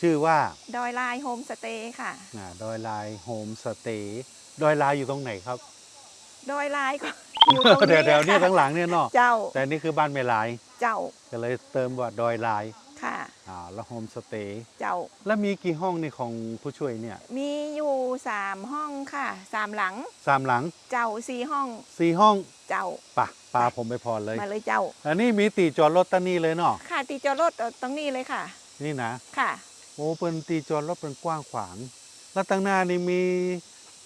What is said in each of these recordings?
ชื่อว่าดอยลายโฮมสเตย์ค่ะอ่าดอยลายโฮมสเตย์ดอยลายอยู่ตรงไหนครับดอยลายก็อยู่ตรงเดี๋ยวนี้เดี๋ยวนี่ค่ะทั้งหลังเนี่ยเนาะเจ้าแต่นี่คือบ้านไม่ลายเจ้าก็เลยเติมว่าดอยลายค่ะ อ่าแล้วโฮมสเตย์เจ้าแล้วมีกี่ห้องในของผู้ช่วยเนี่ยมีอยู่สามห้องค่ะสามหลังสามหลังเจ้าสี่ห้องสี่ห้องเจ้าปะปาผมไปพอเลย มาเลยเจ้า อันนี้มีตีจอดรถตานี่เลยเนาะค่ะตีจอดรถตรงนี้เลยค่ะ นี่นะค่ะโอ้เป็นตีจอดรถเป็นกว้างขวาง แล้วตั้งหน้านี่มี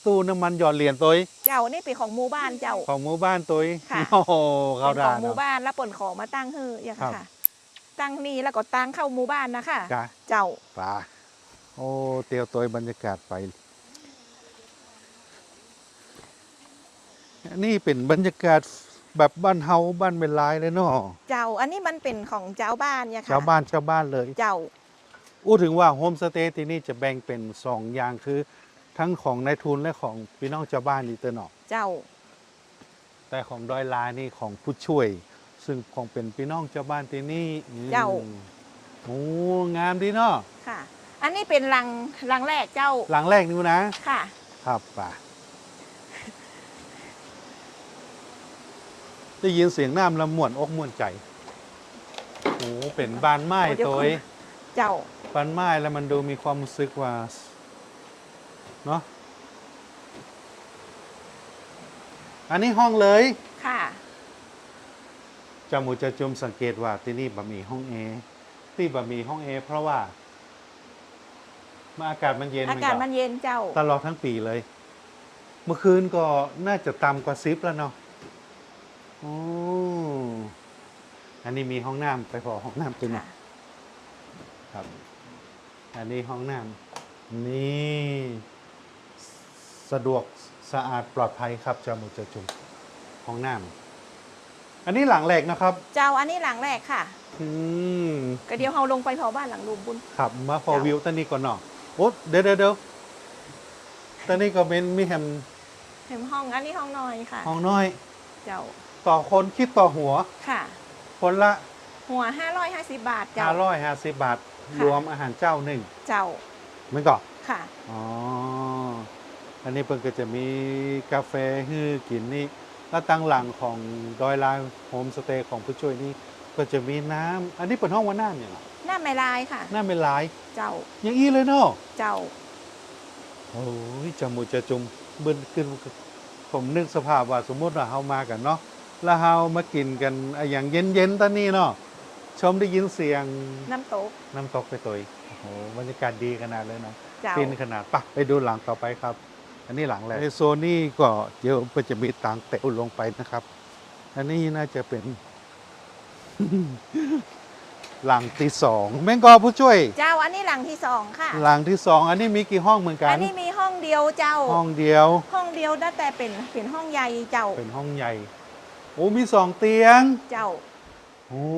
ตู้น้ำมันหยอดเหรียญตัวเจ้านี่เป็นของหมู่บ้านเจ้า ของหมู่บ้านตัวค่ะโอ้โหเขาเป็นขด่าองหมู่เนาะบ้านแล้วปนของมาตั้งฮืออย่างครับค่ะ ตั้งนี่แล้วก็ตั้งเข้าหมู่บ้านนะคะกะเจ้าปลาโอ้เตียวตัวบรรยากาศไป นี่เป็นบรรยากาศแบบบ้านเฮาบ้านเป็นลายเลยเนาะเจ้า อันนี้มันเป็นของเจ้าบ้านเนี่ยค่ะชาวบ้านชาวบ้านเลย เจ้า อู้ถึงว่าโฮมสเตย์ที่นี่จะแบ่งเป็นสองอย่างคือ ทั้งของนายทุนและของพี่น้องชาวบ้านอีเตอร์เนาะเจ้า แต่ของดอยลายนี่ของผู้ช่วย ซึ่งของเป็นพี่น้องชาวบ้านที่นี่อืมเจ้า โอ้งามดีเนาะค่ะ อันนี้เป็นรังรังแรกเจ้าหลังแรกนี่นะ ค่ะ ครับป่ะได้ยินเสียงน้ำละม่วนอกม่วนใจ โอ้เป็นบานไม้เดี๋ยวตัวก่อนเจ้า บานไม้แล้วมันดูมีความรู้สึกว่า เนาะอันนี้ห้องเลยค่ะจามูจะจุมสังเกตว่าที่นี่บะหมี่ห้องแอร์ที่บะหมี่ห้องแอร์เพราะว่ามาอากาศมันเย็นอากาศมันเย็นเจ้า ตลอดทั้งปีเลย เมื่อคืนก็น่าจะต่ำกว่าซิปแล้วเนาะโอ้อันนี้มีห้องน้ำไปพอห้องน้ำเป็นไหมค่ะครับ อันนี้ห้องน้ำนี่สะดวกสะอาดปลอดภัยครับจามูจะจุมห้องน้ำอันนี้หลังแรกนะครับ เจ้าอันนี้หลังแรกค่ะ อืมก็เดี๋ยวเราลงไปเผาบ้านหลังลุมบุญขับมาพอเจ้าวิวตอนนี้ก่อนเนาะโอ้เดี๋ยวเดี๋ยวเดี๋ยวตอนนี้ก็เป็นมีแฮมเห็นห้องอันนี้ห้องนอนค่ะ ห้องน้อย เจ้าต่อคนคิดต่อหัวค่ะ คนละหัว550 บาทเจ้า550บาท ค่ะ รวมอาหารเจ้าหนึ่งเจ้ามันก็ค่ะ อ๋อ อันนี้เพิ่นก็จะมีกาแฟให้กินนี่แล้วตั้งหลังของดอยลายโฮมสเตย์ของผู้ช่วยนี่ก็จะมีน้ำอันนี้เป็นห้องว่าน้ำอย่างไรหน้าไม้ลายค่ะ น้ำเป็นหลาย เจ้าอย่างอี้เลยเนาะ เจ้า โอ้ยจมูกจะจุมเบิ้นขึ้นผมนึกสภาพว่าสมมุติว่าเฮามากันเนาะแล้วเฮามากินกันไอ้อย่างเย็นๆตอนนี้เนาะ ชมได้ยินเสียงน้ำตก น้ำตกไปตัวอีกโอ้โหบรรยากาศดีขนาดเลยเนาะเจ้า ฟินขนาดปะไปดูหลังต่อไปครับ อันนี้หลังแรกในโซนนี้ก็เดี๋ยวมันจะมีต่างเตะลงไปนะครับ อันนี้น่าจะเป็น หลังที่สองแมงกอผู้ช่วย เจ้าอันนี้หลังที่สองค่ะ หลังที่สองอันนี้มีกี่ห้องเหมือนกัอันน นี้มีห้องเดียวเจ้า ห้องเดียว ห้องเดียวได้แต่เป็นเป็นห้องใหญ่เจ้าเป็นห้องใหญ่ โอ้มีสองเตียง เจ้า โอ้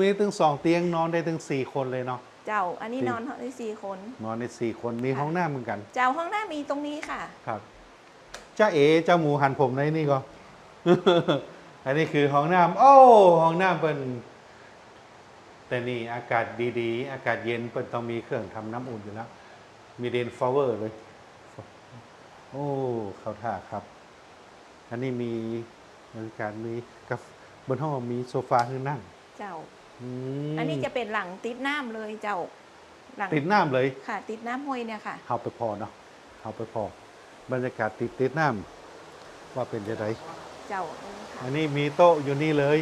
มีถึงสองเตียงนอนได้ถึงสี่คนเลยเนาะ เจ้า อันนี้จริง นอนได้สี่คน นอนในสี่คนมีห้องน้ำเหมือนกัน เจ้าห้องหน้ามีตรงนี้ค่ะ ครับจ้าเอ๋เจ้าหมูหันผมในนี่ก็ อันนี้คือห้องน้ำโอ้ห้องน้ำเป็นแต่นี่อากาศดีๆ อากาศเย็นเป็นต้องมีเครื่องทำน้ำอุ่นอยู่แล้ว มีเดนฟลาวเวอร์เลย โอ้ เข้าท่าครับ อันนี้มีบริการมีกับ บนห้องมีโซฟาให้นั่งเจ้าอืมอันนี้จะเป็นหลังติดน้ำเลยเจ้า หลังติดน้ำเลยค่ะ ติดน้ำห้วยเนี่ยค่ะเข้าไปพอเนาะเข้าไปพอ บรรยากาศติดติดน้ำว่าเป็นยังไงเจ้าค่ะอันนี้มีโต๊ะอยู่นี่เลย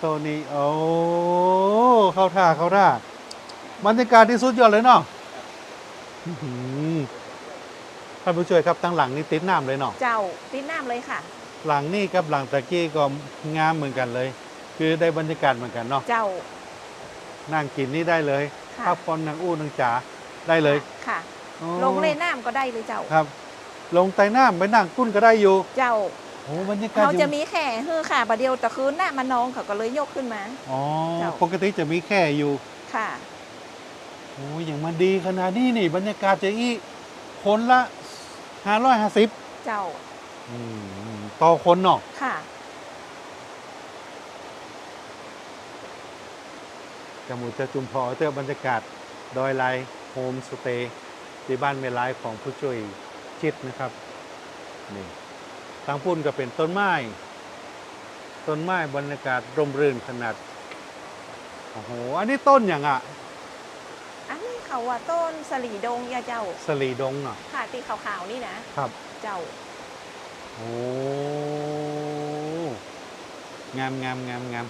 โต๊ะนี้โอ้เข้าท่าเข้าท่าบรรยากาศที่สุดยอดเลยเนาะอื้อหือท่านผู้ช่วยครับตั้งหลังนี่ติดน้ำเลยเนาะเจ้าติดน้ำเลยค่ะ หลังนี่กับหลังตะกี้ก็งามเหมือนกันเลย คือได้บรรยากาศเหมือนกันเนาะเจ้า นั่งกินนี่ได้เลยค่ะ พักผ่อนนั่งอู้นั่งจ๋าได้เลยค่ะ อ๋อลงเล่นน้ำก็ได้เลยเจ้า ครับ ลงใต้น้ำไปนั่งกุ้นก็ได้อยู่เจ้าโอ้บรรยากาศเขาอยู่จะมีแข่ฮือค่ะประเดียวตะคืนน่ะมาน้องเขาก็เลยยกขึ้นมา อ๋อเจ้า ปกติจะมีแค่อยู่ค่ะ โอ้ยอย่างมาดีขนาดนี้นี่ บรรยากาศจะอีคนละห้าร้อยห้าสิบเจ้า ต่อคนเนาะค่ะจมูกจะจุมพอเจอบรรยากาศดอยไลโฮมสเตย์ที่บ้านเมลายของผู้ช่วยชิดนะครับนี่ทางพุ่นก็เป็นต้นไม้ ต้นไม้บรรยากาศร่มรื่นขนาดโอ้โหอันนี้ต้นอย่างอะอันนี้เขาว่าต้นสลีดงยาเจ้าสลีดงเนาะค่ะตีขาวๆนี่นะครับ เจ้า โอ้งามงามงามงาม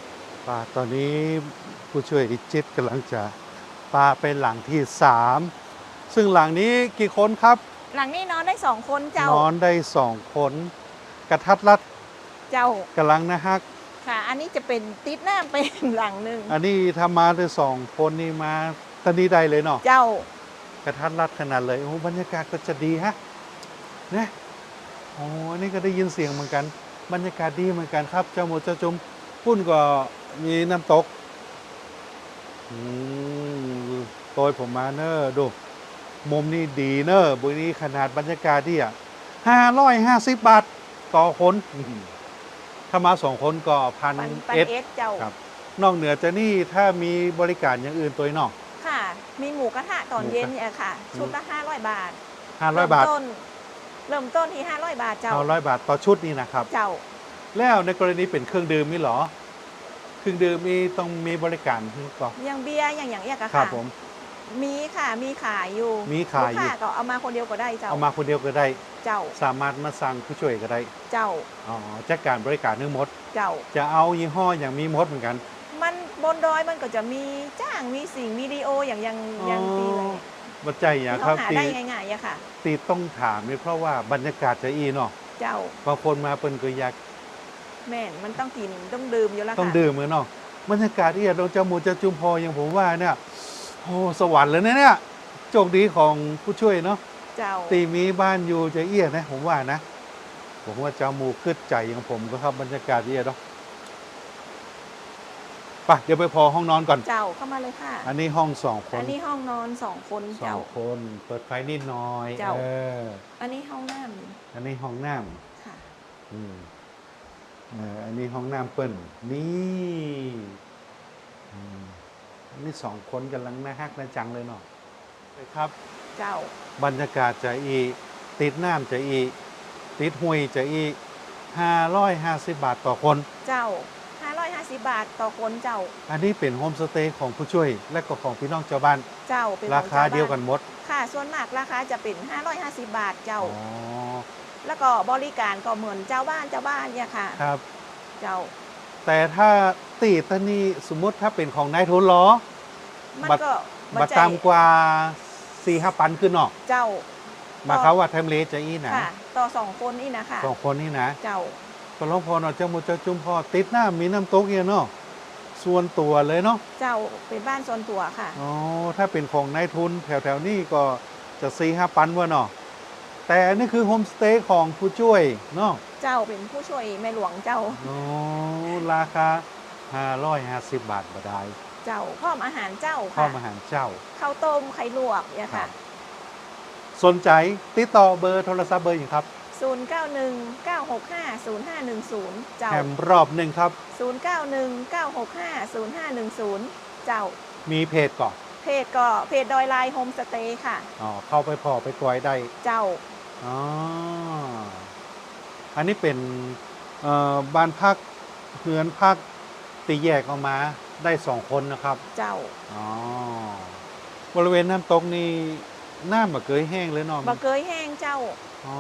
ป่าตอนนี้ผู้ช่วยอิจิตกำลังจะปาไปหลังที่สามซึ่งหลังนี้กี่คนครับ หลังนี้นอนได้สองคนเจ้านอนได้สองคน กระทัดรัดเจ้ากำลังนะฮักค่ะ อันนี้จะเป็นติดหน้าเป็นหลังหนึ่งอันนี้ถ้ามาได้สองคนนี่มาตอนนี้ได้เลยเนาะเจ้ากระทัดรัดขนาดเลยโอ้บรรยากาศก็จะดีฮะเนี่ยโอ้อันนี่ก็ได้ยินเสียงเหมือนกัน บรรยากาศดีเหมือนกันครับ เจ้าหมูเจ้าจุมพุ่นก็มีน้ำตกอืมโดยผมมาเนอร์ดู มุมนี้ดีเนอร์บุนี้ขนาดบรรยากาศที่อะห้าร้อยห้าสิบบาท ต่อคนถ้ามาสองคนก็พันเอ็ดเจ้าครับ นอกเหนือจากนี่ถ้ามีบริการอย่างอื่นตัวนอก ค่ะ มีหมูกระทะตอนเย็นเนี่ยค่ะ ชุดละห้าร้อยบาทห้าร้อยบาทต้น เริ่มต้นที่ห้าร้อยบาทเจ้าห้าร้อยบาทต่อชุดนี่นะครับ เจ้า แล้วในกรณีเป็นเครื่องดื่มมีเหรอ เครื่องดื่มมีต้องมีบริการก่อนอย่างเบียร์อย่างอย่างเงี้ยค่ะครับผม มีค่ะมีขายอยู่มีขายอยู่ ลูกค้ก็เอามาคนเดียวก็ได้เจ้าเอามาคนเดียวก็ได้ เจ้าสามารถมาสั่งผู้ช่วยก็ได้ เจ้าอ๋อจัดการบริการทั้งหมด เจ้า จะเอายี่ห้ออย่างมีหมดเหมือนกัน มันบนดอยมันก็จะมีจ้างมีสิ่งวิดีโออย่างอย่างอย่างตีเลย บัจใจอย่างที่ครัเขาบหาตีได้ง่ายๆอะค่ะ ตีต้องถามนี่เพราะว่าบรรยากาศจะอีเนาะเจ้าบางคนมาเปิ้นก็อยากแม่นมันต้องกินต้องดื่มอยู่แล้วค่ะต้องดื่มเหมือนเนาะบรรยากาศที่เราจะหมูจะจุมพออย่างผมว่าเนี่ยโอ้สวรรค์เลยนะเนี่ยโชคดีของผู้ช่วยเนาะเจ้าตีมีบ้านอยู่จะเอี้ยนะ ผมว่านะ ผมว่าเจ้าหมูขึ้นใจอย่างผมก็ครับบรรยากาศเอี้ยเนาะ ไปเดี๋ยวไปพอห้องนอนก่อน เจ้าเข้ามาเลยค่ะ อันนี้ห้องสองคนอันนี้ห้องนอนสองคนสอเจ้า งคน เปิดไฟนิดหน่อยเจ้า เอออันนี้ห้องน้อันนี้ห้องน้ำค่ะำอืมเอออันนี้ห้องน้ำเปิ้นนี่อืมอันนี้สองคนกำลังน่าฮักน่าจังเลยเนาะไปครับ เจ้า บรรยากาศจะอีติดน้ำจะอีติดห้วยจะอีห้าร้อยห้าสิบบาทต่อคน เจ้า 550 บาทต่อคนเจ้า อันนี้เป็นโฮมสเตย์ของผู้ช่วยและก็ของพี่น้องชาวบ้าน เจ้าเป็นราของคาจ้บ้เดียวกันหมด ค่ะ ส่วนมากราคาจะเป็น 550 บาทเจ้า อ๋อ แล้วก็บริการก็เหมือนเจ้าบ้านเจ้าบ้านเนี่ยค่ะ ครับ เจ้า แต่ถ้าตีตอนนี้สมมติถ้าเป็นของนายทุนล้อ มันบัตร ก็บัตรตามกว่าสี่ห้าปันขึ้นเนาะเจ้ามาเขาว่าไทมเลจะอีนะค่ะ ต่อสองคนนี่นะคะ สองคนนี่นะ เจ้า ก็ร้องพอเนาะเจ้าหมูเจ้าจุ่มพอติดหน้ามีน้ำตกเนี่ยเนาะส่วนตัวเลยเนาะเจ้าเป็นบ้านส่วนตัวค่ะอ๋อถ้าเป็นของนายทุนแถวๆนี้ก็จะสี่ห้าปันวะเนาะแต่อันนี้คือโฮมสเตย์ของผู้ช่วยเนาะเจ้าเป็นผู้ช่วยแม่หลวงเจ้าอ๋อราคา550บาทบาดายเจ้าพร้อมอาหารเจ้าข้าวค่ะอาหารเจ้าข้าวต้มไข่ลวกเนี่ยค่ะ สนใจติดต่อเบอร์โทรศัพท์เบอร์อย่างครับ 091 965 0510 เจ้าแถมรอบหนึ่งครับ 091 965 0510 เจ้า มีเพจก่อนเพจก็เพจดอยไลน์โฮมสเตย์ค่ะ อ๋อเข้าไปพอไปกอยได้ เจ้า อ๋อ อันนี้เป็นเอ่อบ้านพักเฮือนพักตีแยกออกมาได้สองคนนะครับ เจ้าอ๋อ บริเวณน้ำตกนี่น้ำมาเกยแห้งเลยเนาะ บะเกยแห้งเจ้า อ๋อ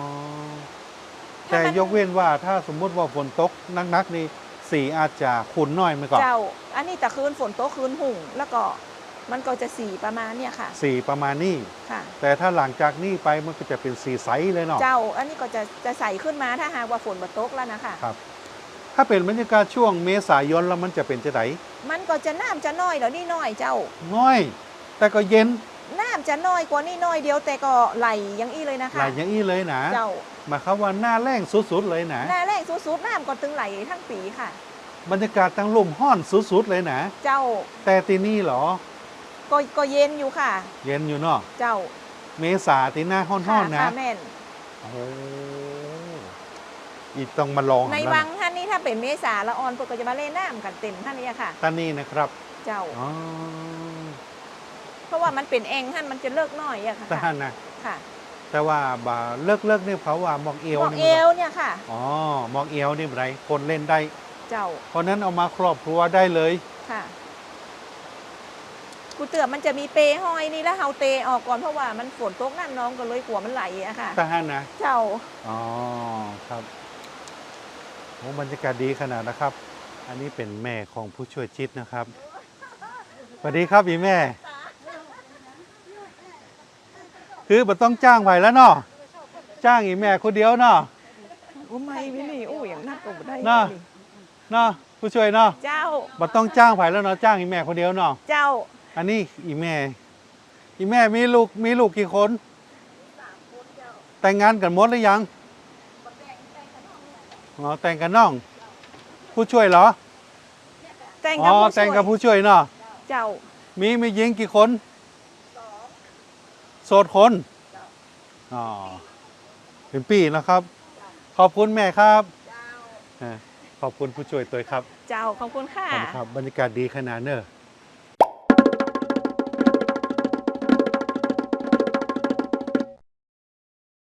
ถ้าแต่มันยกเว้นว่าถ้าสมมุติว่าฝนตกนักๆนี่สีอาจจะขุ่นน้อยไหมก่อนเจ้า อันนี้แต่คืนฝนโต๊ะคืนหุ่ง แล้วก็มันก็จะสีประมาณเนี่ยค่ะ สีประมาณนี้ค่ะ แต่ถ้าหลังจากนี้ไปมันก็จะเป็นสีใสเลยเนาะเจ้า อันนี้ก็จะจะใสขึ้นมาถ้าหากว่าฝนบตกแล้วนะคะครับ ถ้าเป็นบรรยากาศช่วงเมษายนแล้วมันจะเป็นจะไหนมันก็จะน้ำจะน้อยแล้วนี่น้อยเจ้า น้อย แต่ก็เย็น น้ำจะน้อยกว่านี่น้อยเดียวแต่ก็ไหลอยังอี้เลยนะคะไหลอย่างนี้เลยนะเจ้าหมายความว่าหน้าแรงสุดๆเลยนะ หน้าแรกสุดๆน้ำก็ตึงไหลทั้งปีค่ะ บรรยากาศทั้งลมห้อนสุดๆเลยนะ เจ้า แต่ที่นี่เหรอ ก็ก็เย็นอยู่ค่ะ เย็นอยู่เนาะเจ้า เมษาที่หน้าห้อนค่ะๆนะค่ะแม่นโอ้โหอีกต้องมาลองในแล้ววังท่านนี้ถ้าเป็นเมษาละออนพวกก็จะมาเล่นน้ำกันเต็มท่านนี้ค่ะตานี่นะครับ เจ้าอ๋อ เพราะว่ามันเป็นเองท่านมันจะเลิกน้อยอะค่ะทหารนะค่ะแต่ว่าบ่าเลิกเลิกนี่เขาว่าหมอกเอวหมอกนี่เอมันวเนี่ยค่ะอ๋อหมอกเอวนี่ไรคนเล่นได้เจ้า เพราะนั้นเอามาครอบครัวได้เลยค่ะกูเตือมันจะมีเปห้อยนี่แล้วเฮาเตออกก่อนเพราะว่ามันฝนตกนั่นน้องก็เลยกลัวมันไหลอะค่ะทหารนะเจ้าอ๋อครับโอ้บรรยากาศดีขนาดนะครับ อันนี้เป็นแม่ของผู้ช่วยจิตนะครับสวัสดีครับอีแม่ คือบ่ต้องจ้างไผแล้วเนาะจ้างอีแม่คนเดียวเนาะโอ้ไม่วินี่โอ้อย่างนั้นก็บ่ได้น่ะเนาะผู้ช่วยเนาะเจ้าบ่ต้องจ้างไผแล้วเนาะจ้างอีแม่คนเดียวเนาะเจ้า อันนี้อีแม่ อีแม่มีลูกมีลูกกี่คนแต่งงานกันหมดหรือยังอ๋อแต่งกันน้อง ผู้ช่วยเหรอแต่งอ๋กับอผู้แต่งช่วยกับผู้ช่วยเนาะเจ้ามีมีหญิงกี่คน โสดคนอ๋อเป็นปีแล้วครับ ขอบคุณแม่ครับเออขอบคุณผู้ช่วยตัวครับ เจ้าขอบคุณค่ะ ขอบคุณครับ บรรยากาศดีขนาดเนอะ